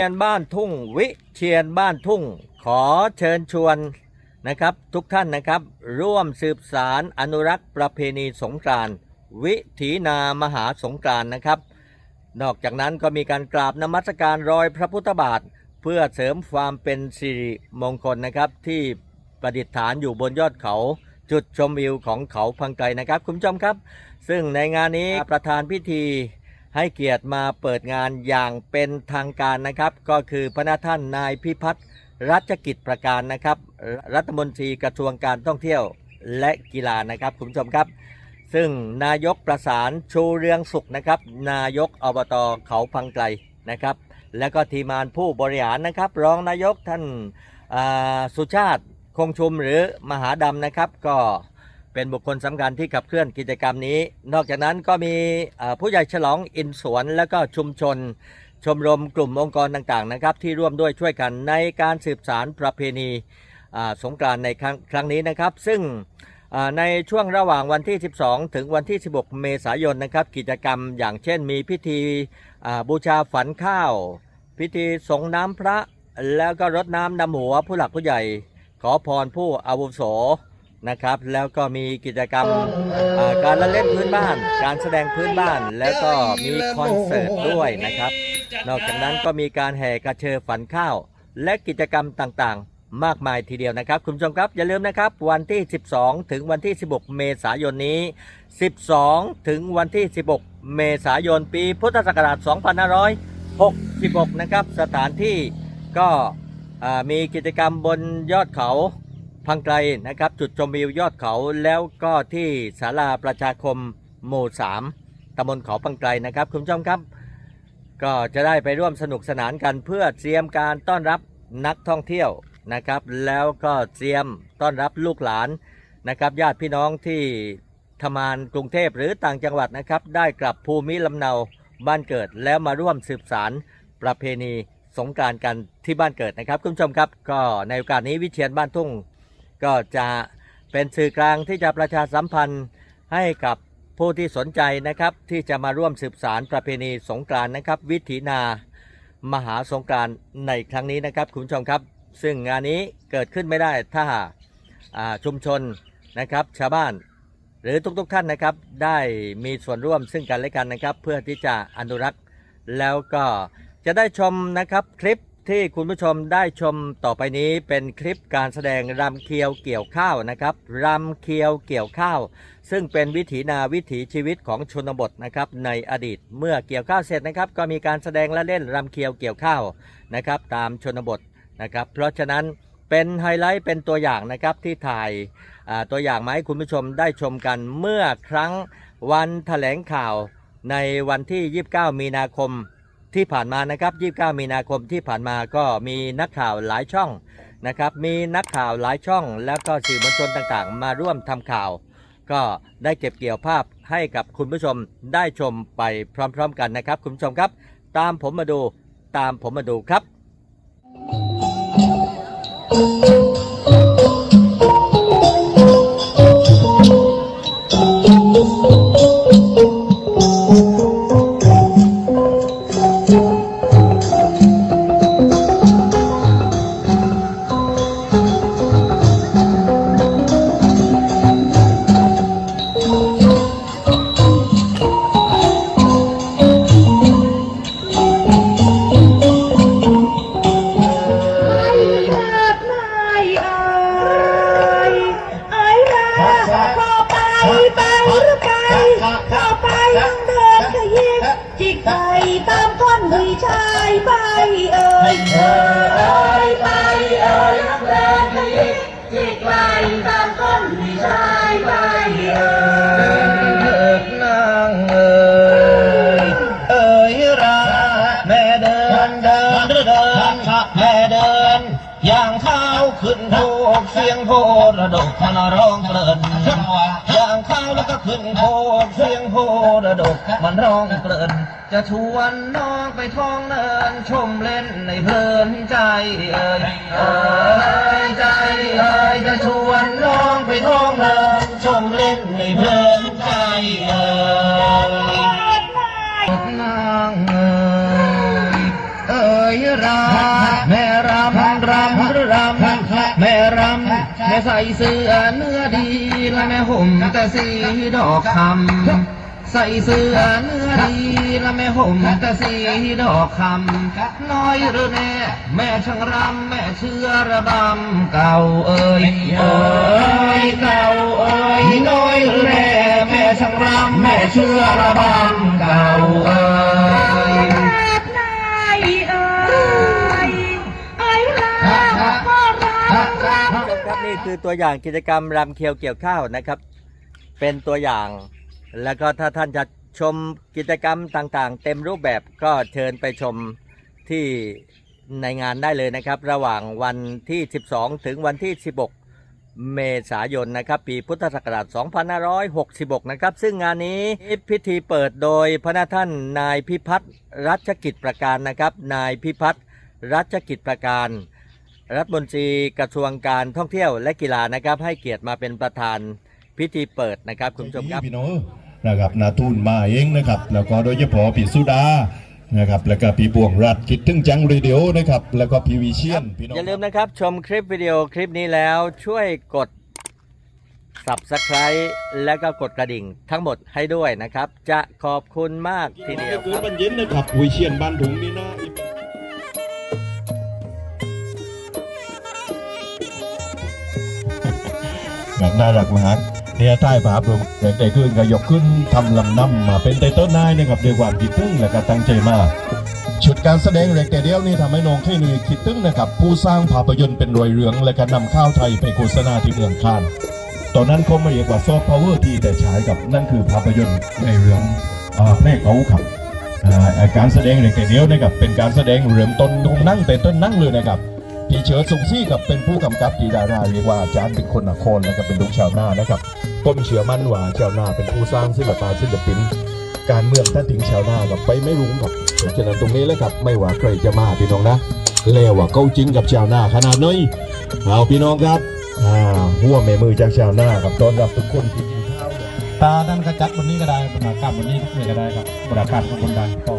ยนบ้านทุ่ง วิเชียนบ้านทุ่ง ขอเชิญชวนนะครับ ทุกท่านนะครับ ร่วมสืบสารอนุรักษ์ประเพณีสงกรานต์วิถีนามหาสงกรานต์นะครับ นอกจากนั้นก็มีการกราบนมัสการรอยพระพุทธบาท เพื่อเสริมความเป็นสิริมงคลนะครับ ที่ประดิษฐานอยู่บนยอดเขาจุดชมวิวของเขาพังไกลนะครับ คุณผู้ชมครับ ซึ่งในงานนี้ประธานพิธี ให้เกียรติมาเปิดงานอย่างเป็นทางการนะครับ ก็คือพระนาท่านนายพิพัฒน์รัชกิจประการนะครับ รัฐมนตรีกระทรวงการท่องเที่ยวและกีฬานะครับคุณผู้ชมครับ ซึ่งนายกประสานชูเรืองสุขนะครับ นายกอบตเขาพังไกลนะครับ และก็ทีมงานผู้บริหารนะครับ รองนายกท่านาสุชาติคงชุมหรือมหาดำนะครับ ก็ เป็นบุคคลสำคัญที่ขับเคลื่อนกิจกรรมนี้ นอกจากนั้นก็มีผู้ใหญ่ฉลองอินสวน และก็ชุมชน ชมรมกลุ่มองค์กรต่างๆนะครับ ที่ร่วมด้วยช่วยกันในการสืบสารประเพณีสงกรานในครั้งครั้งนี้นะครับ ซึ่งในช่วงระหว่างวันที่ 12 ถึงวันที่ 16 เมษายนนะครับ กิจกรรมอย่างเช่นมีพิธีบูชาฝันข้าว พิธีสงน้ำพระ แล้วก็รดน้ำดำหัวผู้หลักผู้ใหญ่ ขอพรผู้อาวุโส นะครับ แล้วก็มีกิจกรรมการละเล่นพื้นบ้าน การแสดงพื้นบ้าน แล้วก็มีคอนเสิร์ตด้วยนะครับ นอกจากนั้นก็มีการแห่กระเชอฝันข้าว และกิจกรรมต่างๆ มากมายทีเดียวนะครับ คุณผู้ชมครับอย่าลืมนะครับ วันที่ 12 ถึงวันที่ 16 เมษายนนี้ 12 ถึงวันที่ 16 เมษายนปีพุทธศักราช 2566 นะครับ สถานที่ก็มีกิจกรรมบนยอดเขา พังไกลนะครับ จุดชมวิวยอดเขาแล้วก็ที่ศาลาประชาคมหมู่3ตำบลเขาพังไกลนะครับ คุณผู้ชมครับ ก็จะได้ไปร่วมสนุกสนานกันเพื่อเตรียมการต้อนรับนักท่องเที่ยวนะครับ แล้วก็เตรียมต้อนรับลูกหลานนะครับญาติพี่น้องที่ทำงานกรุงเทพหรือต่างจังหวัดนะครับ ได้กลับภูมิลำเนาบ้านเกิดแล้วมาร่วมสืบสารประเพณีสงกานต์กันที่บ้านเกิดนะครับ คุณผู้ชมครับ ก็ในโอกาสนี้วิเชียนบ้านทุ่ง ก็จะเป็นสื่อกลางที่จะประชาสัมพันธ์ให้กับผู้ที่สนใจนะครับที่จะมาร่วมสืบสารประเพณีสงกรานต์นะครับ วิถีนามหาสงกรานต์ในครั้งนี้นะครับคุณผู้ชมครับ ซึ่งงานนี้เกิดขึ้นไม่ได้ถ้าาชุมชนนะครับชาวบ้านหรือทุกๆท่านนะครับได้มีส่วนร่วมซึ่งกันและกันนะครับ เพื่อที่จะอนุรักษ์แล้วก็จะได้ชมนะครับคลิป ที่คุณผู้ชมได้ชมต่อไปนี้เป็นคลิปการแสดงรำเคียวเกี่ยวข้าวนะครับรำเคียวเกี่ยวข้าว ซึ่งเป็นวิถีนาวิถีชีวิตของชนบทนะครับในอดีตเมื่อเกี่ยวข้าวเสร็จนะครับ ก็มีการแสดงและเล่นรำเคียวเกี่ยวข้าวนะครับ ตามชนบทนะครับ เพราะฉะนั้นเป็นไฮไลท์เป็นตัวอย่างนะครับที่ถ่ายตัวอย่างมาให้คุณผู้ชมได้ชมกันเมื่อครั้งวันแถลงข่าวในวันที่ 29 มีนาคม ที่ผ่านมานะครับ 29 มีนาคมที่ผ่านมาก็มีนักข่าวหลายช่องนะครับ มีนักข่าวหลายช่อง แล้วก็สื่อมวลชนต่างๆ มาร่วมทำข่าว ก็ได้เก็บเกี่ยวภาพให้กับคุณผู้ชมได้ชมไปพร้อม ๆ กันนะครับ คุณผู้ชมครับ ตามผมมาดูตามผมมาดูครับไยังเดินขยิบจิกไปตามก้นผู้ชายไปเอ้ยเอ้ยไปเอ้ยยังเดินขยิบจิกไปตามก้นผู้ชายไปเอ้ยเถิดนางเอ๋ยเอ๋ยราแม่เดินเดินเดินแม่เดินอย่างเท้าขึ้นโพกเสียงโพระดกมันร้องเกลิ่น เท้าแล้วก็ขึ้นโพกเสียงโพระดกมันร้องเกลิ่นจะชวนน้องไปท้องเนินชมเล่นในเพลินใจเอ่ยเอ่ยใจเอ่ยจะชวนน้องไปท้องเนินชมเล่นในเพลินใจเอ่ยนางเอ๋ยเอ๋ยรา ม่ใส่เสื้อเนื้อดีและแม่ห่มแต่สีดอกคำใส่เสื้อเนื้อดีและแม่ห่มแต่สีดอกคำน้อยหรือแน่แม่ช่างรำแม่เชื่อระบำเก่าเอ่ยเอ่ยเก่าเอ่ยน้อยหรือแน่แม่ช่างรำแม่เชื่อระบำเก่าเอ่ย คือตัวอย่างกิจกรรมรำเคียวเกี่ยวข้าวนะครับ เป็นตัวอย่าง แล้วก็ถ้าท่านจะชมกิจกรรมต่างๆ เต็มรูปแบบก็เชิญไปชมที่ในงานได้เลยนะครับ ระหว่างวันที่ 12 ถึงวันที่ 16 เมษายนนะครับ ปีพุทธศักราช 2566 นะครับ ซึ่งงานนี้พิธีเปิดโดยพระนาท่านนายพิพัฒน์รัชกิจประการนะครับ นายพิพัฒน์รัชกิจประการ รัฐมนตรีกระทรวงการท่องเที่ยวและกีฬานะครับ ให้เกียรติมาเป็นประธานพิธีเปิดนะครับคุณผู้ชมครับพี่น้องนะครับนาทูนมาเองนะครับ แล้วก็โดยเฉพาะพี่สุดานะครับแล้วก็พี่บวงรัฐคิดถึงจังเรดิโอนะครับแล้วก็พี่วิเชียนพี่น้องอย่าลืมนะครับ ชมคลิปวิดีโอคลิปนี้แล้วช่วยกด subscribe และก็กดกระดิ่งทั้งหมดให้ด้วยนะครับ จะขอบคุณมากทีเดียวคเกิรัดบวันเย็นนะครับวิเชียนบ้านถุงนี่นะ แบบน่ารักมากเนี่ยใต้ภาพรวมแต่แต่ขึ้นก็ยกขึ้นทำลำน้ำมาเป็นไตเติ้ลนายนะครับด้วยความคิดถึงและก็ตั้งใจมากชุดการแสดงเล็กแต่เดียวนี่ทำให้น้องแค่นี้คิดถึงนะครับ ผู้สร้างภาพยนตร์เป็นรอยเรือง และก็นำข้าวไทยไปโฆษณาที่เมืองคานตอนนั้นเขาไม่เรียกว่าซอฟต์พาวเวอร์ที่แต่ฉายกับนั่นคือภาพยนตร์ในเรื่องอ่เพลงเขาครับการแสดงเล็กแต่เดียวนะครับเป็นการแสดงเริ่มต้นตรงนั่งแต่ต้นนั่งเลยนะครับ พี่เชิดสุงซี่กับเป็นผู้กำกับที่ดาราเรียกว่าอาจารย์เป็นคนนครและก็เป็นลูกชาวนานะครับผมเชื่อมั่นว่าชาวนาเป็นผู้สร้างศิลปะศิลปิน การเมืองถ้าถึงชาวนากับไปไม่รู้ครับเพราะฉะนั้นตรงนี้แหละครับไม่ว่าใครจะมาพี่น้องนะเลวว่าเขาจริงกับชาวนาขนาดน้อยเอาพี่น้องครับอ่าหัวแม่มือจากชาวนากับต้อนรับทุกคนที่กินข้าวตาดันกระจัดบนนี้ก็ได้บนอากาศบนนี้ทุกเมื่อก็ได้ครับบนอากาศบนดังก็